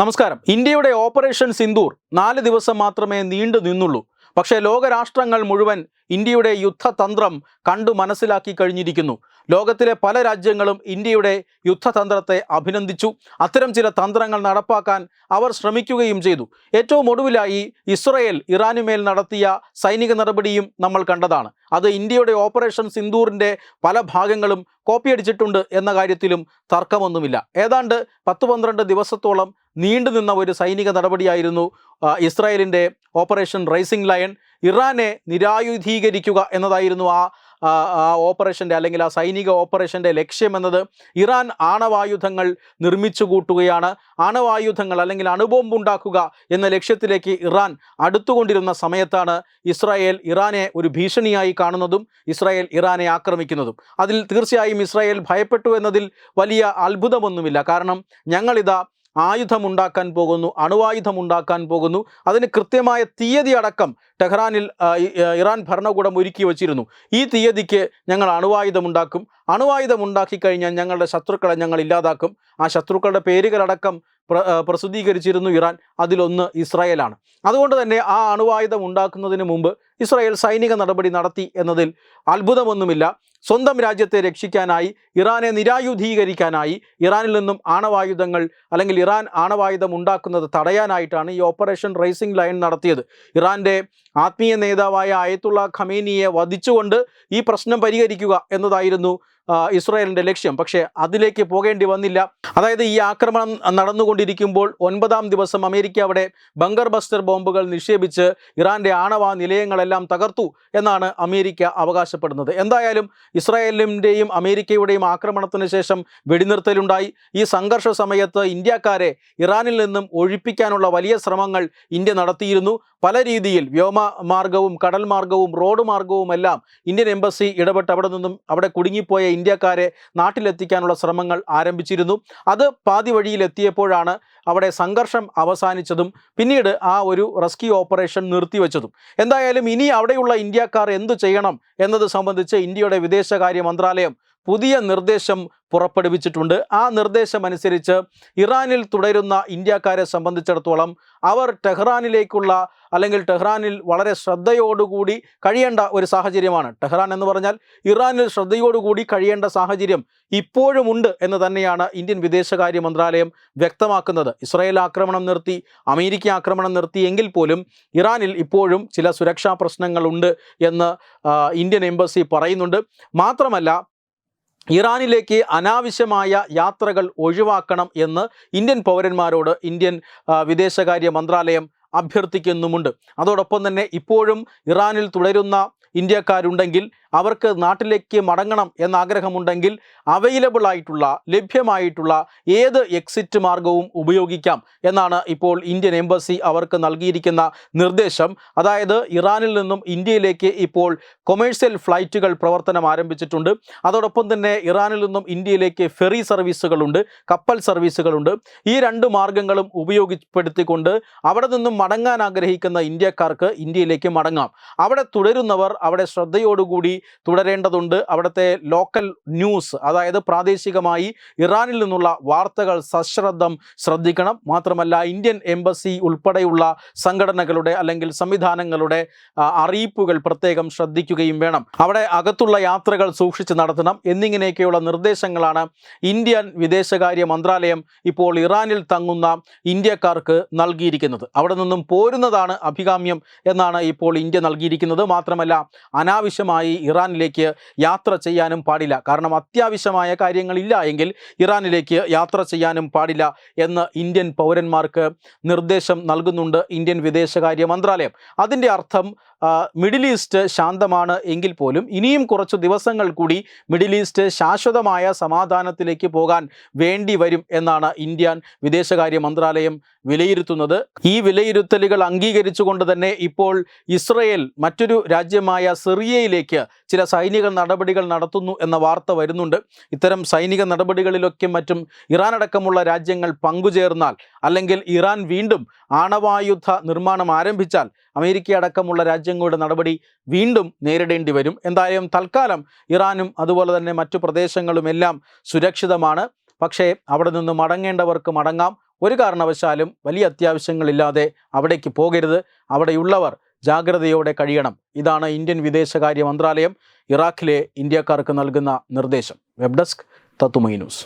നമസ്കാരം. ഇന്ത്യയുടെ ഓപ്പറേഷൻ സിന്ദൂർ നാല് ദിവസം മാത്രമേ നീണ്ടു നിന്നുള്ളൂ. പക്ഷേ ലോകരാഷ്ട്രങ്ങൾ മുഴുവൻ ഇന്ത്യയുടെ യുദ്ധതന്ത്രം കണ്ടു മനസ്സിലാക്കി കഴിഞ്ഞിരിക്കുന്നു. ലോകത്തിലെ പല രാജ്യങ്ങളും ഇന്ത്യയുടെ യുദ്ധതന്ത്രത്തെ അഭിനന്ദിച്ചു. അത്തരം ചില തന്ത്രങ്ങൾ നടപ്പാക്കാൻ അവർ ശ്രമിക്കുകയും ചെയ്തു. ഏറ്റവും ഒടുവിലായി ഇസ്രയേൽ ഇറാനുമേൽ നടത്തിയ സൈനിക നടപടിയും നമ്മൾ കണ്ടതാണ്. അത് ഇന്ത്യയുടെ ഓപ്പറേഷൻ സിന്ദൂറിന്റെ പല ഭാഗങ്ങളും കോപ്പിയടിച്ചിട്ടുണ്ട് എന്ന കാര്യത്തിലും തർക്കമൊന്നുമില്ല. ഏതാണ്ട് പത്ത് പന്ത്രണ്ട് ദിവസത്തോളം നീണ്ടുനിന്ന ഒരു സൈനിക നടപടിയായിരുന്നു ഇസ്രായേലിന്റെ ഓപ്പറേഷൻ റൈസിംഗ് ലയൺ. ഇറാനെ നിരായുധീകരിക്കുക എന്നതായിരുന്നു ആ ഓപ്പറേഷന്റെ അല്ലെങ്കിൽ ആ സൈനിക ഓപ്പറേഷന്റെ ലക്ഷ്യമെന്നത് ഇറാൻ ആണവായുധങ്ങൾ നിർമ്മിച്ചു കൂട്ടുകയാണ്. ആണവായുധങ്ങൾ അല്ലെങ്കിൽ അണുബോംബ് ഉണ്ടാക്കുക എന്ന ലക്ഷ്യത്തിലേക്ക് ഇറാൻ അടുത്തുകൊണ്ടിരുന്ന സമയത്താണ് ഇസ്രായേൽ ഇറാനെ ഒരു ഭീഷണിയായി കാണുന്നതും ഇസ്രായേൽ ഇറാനെ ആക്രമിക്കുന്നതും. അതിൽ തീർച്ചയായും ഇസ്രായേൽ ഭയപ്പെട്ടു എന്നതിൽ വലിയ അത്ഭുതമൊന്നുമില്ല. കാരണം ഞങ്ങളിതാ ആയുധമുണ്ടാക്കാൻ പോകുന്നു അണുവായുധമുണ്ടാക്കാൻ പോകുന്നു. അതിന് കൃത്യമായ തീയതി അടക്കം ടെഹ്റാനിൽ ഇറാൻ ഭരണകൂടം ഒരുക്കി വച്ചിരുന്നു. ഈ തീയതിക്ക് ഞങ്ങൾ അണുവായുധമുണ്ടാക്കും. അണുവായുധമുണ്ടാക്കി കഴിഞ്ഞാൽ ഞങ്ങളുടെ ശത്രുക്കളെ ഞങ്ങൾ ഇല്ലാതാക്കും. ആ ശത്രുക്കളുടെ പേരുകളടക്കം പ്ര പ്രസിദ്ധീകരിച്ചിരുന്നു ഇറാൻ. അതിലൊന്ന് ഇസ്രായേലാണ്. അതുകൊണ്ട് തന്നെ ആ അണുവായുധം ഉണ്ടാക്കുന്നതിന് മുമ്പ് ഇസ്രായേൽ സൈനിക നടപടി നടത്തി എന്നതിൽ അത്ഭുതമൊന്നുമില്ല. സ്വന്തം രാജ്യത്തെ രക്ഷിക്കാനായി ഇറാനെ നിരായുധീകരിക്കാനായി ഇറാനിൽ നിന്നും ആണവായുധങ്ങൾ അല്ലെങ്കിൽ ഇറാൻ ആണവായുധം ഉണ്ടാക്കുന്നത് തടയാനായിട്ടാണ് ഈ ഓപ്പറേഷൻ റേസിംഗ് ലൈൻ നടത്തിയത്. ഇറാന്റെ ആത്മീയ നേതാവായ അയത്തുള്ള ഖമേനിയെ വധിച്ചുകൊണ്ട് ഈ പ്രശ്നം പരിഹരിക്കുക എന്നതായിരുന്നു ഇസ്രായേലിന്റെ ലക്ഷ്യം. പക്ഷേ അതിലേക്ക് പോകേണ്ടി വന്നില്ല. അതായത് ഈ ആക്രമണം നടന്നുകൊണ്ടിരിക്കുമ്പോൾ ഒൻപതാം ദിവസം അമേരിക്ക അവിടെ ബങ്കർ ബസ്റ്റർ ബോംബുകൾ നിക്ഷേപിച്ച് ഇറാന്റെ ആണവ നിലയങ്ങളെല്ലാം തകർത്തു എന്നാണ് അമേരിക്ക അവകാശപ്പെടുന്നത്. എന്തായാലും ഇസ്രായേലിന്റെയും അമേരിക്കയുടെയും ആക്രമണത്തിന് ശേഷം വെടിനിർത്തലുണ്ടായി. ഈ സംഘർഷ സമയത്ത് ഇന്ത്യക്കാരെ ഇറാനിൽ നിന്നും ഒഴിപ്പിക്കാനുള്ള വലിയ ശ്രമങ്ങൾ ഇന്ത്യ നടത്തിയിരുന്നു. പല രീതിയിൽ വ്യോമ മാർഗവും കടൽ മാർഗവും റോഡ് മാർഗവും എല്ലാം ഇന്ത്യൻ എംബസി ഇടപെട്ട് അവിടെ നിന്നും അവിടെ കുടുങ്ങിപ്പോയ ഇന്ത്യക്കാരെ നാട്ടിലെത്തിക്കാനുള്ള ശ്രമങ്ങൾ ആരംഭിച്ചിരുന്നു. അത് പാതി വഴിയിലെത്തിയപ്പോഴാണ് അവിടെ സംഘർഷം അവസാനിച്ചതും പിന്നീട് ആ ഒരു റെസ്ക്യൂ ഓപ്പറേഷൻ നിർത്തിവെച്ചതും. എന്തായാലും ഇനി അവിടെയുള്ള ഇന്ത്യക്കാർ എന്തു ചെയ്യണം എന്നത് സംബന്ധിച്ച് ഇന്ത്യയുടെ വിദേശകാര്യ മന്ത്രാലയം പുതിയ നിർദ്ദേശം പുറപ്പെടുവിച്ചിട്ടുണ്ട്. ആ നിർദ്ദേശം അനുസരിച്ച് ഇറാനിൽ തുടരുന്ന ഇന്ത്യക്കാരെ സംബന്ധിച്ചിടത്തോളം അവർ ടെഹ്റാനിലേക്കുള്ള അല്ലെങ്കിൽ ടെഹ്റാനിൽ വളരെ ശ്രദ്ധയോടുകൂടി കഴിയേണ്ട ഒരു സാഹചര്യമാണ്. ടെഹ്റാൻ എന്ന് പറഞ്ഞാൽ ഇറാനിൽ ശ്രദ്ധയോടുകൂടി കഴിയേണ്ട സാഹചര്യം ഇപ്പോഴുമുണ്ട് എന്ന് തന്നെയാണ് ഇന്ത്യൻ വിദേശകാര്യ മന്ത്രാലയം വ്യക്തമാക്കുന്നത്. ഇസ്രായേൽ ആക്രമണം നിർത്തി അമേരിക്ക ആക്രമണം നിർത്തിയെങ്കിൽ പോലും ഇറാനിൽ ഇപ്പോഴും ചില സുരക്ഷാ പ്രശ്നങ്ങളുണ്ട് എന്ന് ഇന്ത്യൻ എംബസി പറയുന്നുണ്ട്. മാത്രമല്ല ഇറാനിലേക്ക് അനാവശ്യമായ യാത്രകൾ ഒഴിവാക്കണം എന്ന് ഇന്ത്യൻ പൗരന്മാരോട് ഇന്ത്യൻ വിദേശകാര്യ മന്ത്രാലയം അഭ്യർത്ഥിക്കുന്നുമുണ്ട്. അതോടൊപ്പം തന്നെ ഇപ്പോഴും ഇറാനിൽ തുടരുന്ന ഇന്ത്യക്കാരുണ്ടെങ്കിൽ അവർക്ക് നാട്ടിലേക്ക് മടങ്ങണം എന്ന ആഗ്രഹമുണ്ടെങ്കിൽ അവൈലബിൾ ആയിട്ടുള്ള ലഭ്യമായിട്ടുള്ള ഏത് എക്സിറ്റ് മാർഗവും ഉപയോഗിക്കാം എന്നാണ് ഇപ്പോൾ ഇന്ത്യൻ എംബസി അവർക്ക് നൽകിയിരിക്കുന്ന നിർദ്ദേശം. അതായത് ഇറാനിൽ നിന്നും ഇന്ത്യയിലേക്ക് ഇപ്പോൾ കൊമേഴ്സ്യൽ ഫ്ലൈറ്റുകൾ പ്രവർത്തനം ആരംഭിച്ചിട്ടുണ്ട്. അതോടൊപ്പം തന്നെ ഇറാനിൽ നിന്നും ഇന്ത്യയിലേക്ക് ഫെറി സർവീസുകളുണ്ട് കപ്പൽ സർവീസുകളുണ്ട്. ഈ രണ്ട് മാർഗങ്ങളും ഉപയോഗപ്പെടുത്തിക്കൊണ്ട് അവിടെ നിന്നും മടങ്ങാൻ ആഗ്രഹിക്കുന്ന ഇന്ത്യക്കാർക്ക് ഇന്ത്യയിലേക്ക് മടങ്ങാം. അവിടെ തുടരുന്നവർ അവിടെ ശ്രദ്ധയോടുകൂടി തുടരേണ്ടതുണ്ട്. അവിടുത്തെ ലോക്കൽ ന്യൂസ് അതായത് പ്രാദേശികമായി ഇറാനിൽ നിന്നുള്ള വാർത്തകൾ സശ്രദ്ധം ശ്രദ്ധിക്കണം. മാത്രമല്ല ഇന്ത്യൻ എംബസി ഉൾപ്പെടെയുള്ള സംഘടനകളുടെ അല്ലെങ്കിൽ സംവിധാനങ്ങളുടെ അറിയിപ്പുകൾ പ്രത്യേകം ശ്രദ്ധിക്കുകയും വേണം. അവിടെ അകത്തുള്ള യാത്രകൾ സൂക്ഷിച്ച് നടത്തണം. എന്നിങ്ങനെയൊക്കെയുള്ള നിർദ്ദേശങ്ങളാണ് ഇന്ത്യൻ വിദേശകാര്യ മന്ത്രാലയം ഇപ്പോൾ ഇറാനിൽ തങ്ങുന്ന ഇന്ത്യക്കാർക്ക് നൽകിയിരിക്കുന്നത്. അവിടെ നിന്നും പോരുന്നതാണ് അഭികാമ്യം എന്നാണ് ഇപ്പോൾ ഇന്ത്യ നൽകിയിരിക്കുന്നത്. മാത്രമല്ല അനാവശ്യമായി ഇറാനിലേക്ക് യാത്ര ചെയ്യാനും പാടില്ല. കാരണം അത്യാവശ്യമായ കാര്യങ്ങളില്ല എങ്കിൽ ഇറാനിലേക്ക് യാത്ര ചെയ്യാനും പാടില്ല എന്ന് ഇന്ത്യൻ പൗരന്മാർക്ക് നിർദ്ദേശം നൽകുന്നുണ്ട് ഇന്ത്യൻ വിദേശകാര്യ മന്ത്രാലയം. അതിന്റെ അർത്ഥം മിഡിൽ ഈസ്റ്റ് ശാന്തമാണ് എങ്കിൽ പോലും ഇനിയും കുറച്ച് ദിവസങ്ങൾ കൂടി മിഡിൽ ഈസ്റ്റ് ശാശ്വതമായ സമാധാനത്തിലേക്ക് പോകാൻ വേണ്ടി വരും എന്നാണ് ഇന്ത്യൻ വിദേശകാര്യ മന്ത്രാലയം വിലയിരുത്തുന്നത്. ഈ വിലയിരുത്തലുകൾ അംഗീകരിച്ചുകൊണ്ട് തന്നെ ഇപ്പോൾ ഇസ്രയേൽ മറ്റൊരു രാജ്യമായ സിറിയയിലേക്ക് ചില സൈനിക നടപടികൾ നടത്തുന്നു എന്ന വാർത്ത വരുന്നുണ്ട്. ഇത്തരം സൈനിക നടപടികളിലൊക്കെ മറ്റും ഇറാൻ അടക്കമുള്ള രാജ്യങ്ങൾ പങ്കുചേർന്നാൽ അല്ലെങ്കിൽ ഇറാൻ വീണ്ടും ആണവായുധ നിർമ്മാണം ആരംഭിച്ചാൽ അമേരിക്ക അടക്കമുള്ള രാജ്യങ്ങളുടെ നടപടി വീണ്ടും നേരിടേണ്ടി വരും. എന്തായാലും തൽക്കാലം ഇറാനും അതുപോലെ തന്നെ മറ്റു പ്രദേശങ്ങളുമെല്ലാം സുരക്ഷിതമാണ്. പക്ഷേ അവിടെ നിന്ന് മടങ്ങേണ്ടവർക്ക് മടങ്ങാം. ഒരു കാരണവശാലും വലിയ അത്യാവശ്യങ്ങളില്ലാതെ അവിടേക്ക് പോകരുത്. അവിടെയുള്ളവർ ജാഗ്രതയോടെ കഴിയണം. ഇതാണ് ഇന്ത്യൻ വിദേശകാര്യ മന്ത്രാലയം ഇറാഖിലെ ഇന്ത്യക്കാർക്ക് നൽകുന്ന നിർദ്ദേശം. വെബ് ഡെസ്ക് തത്തുമൈ ന്യൂസ്.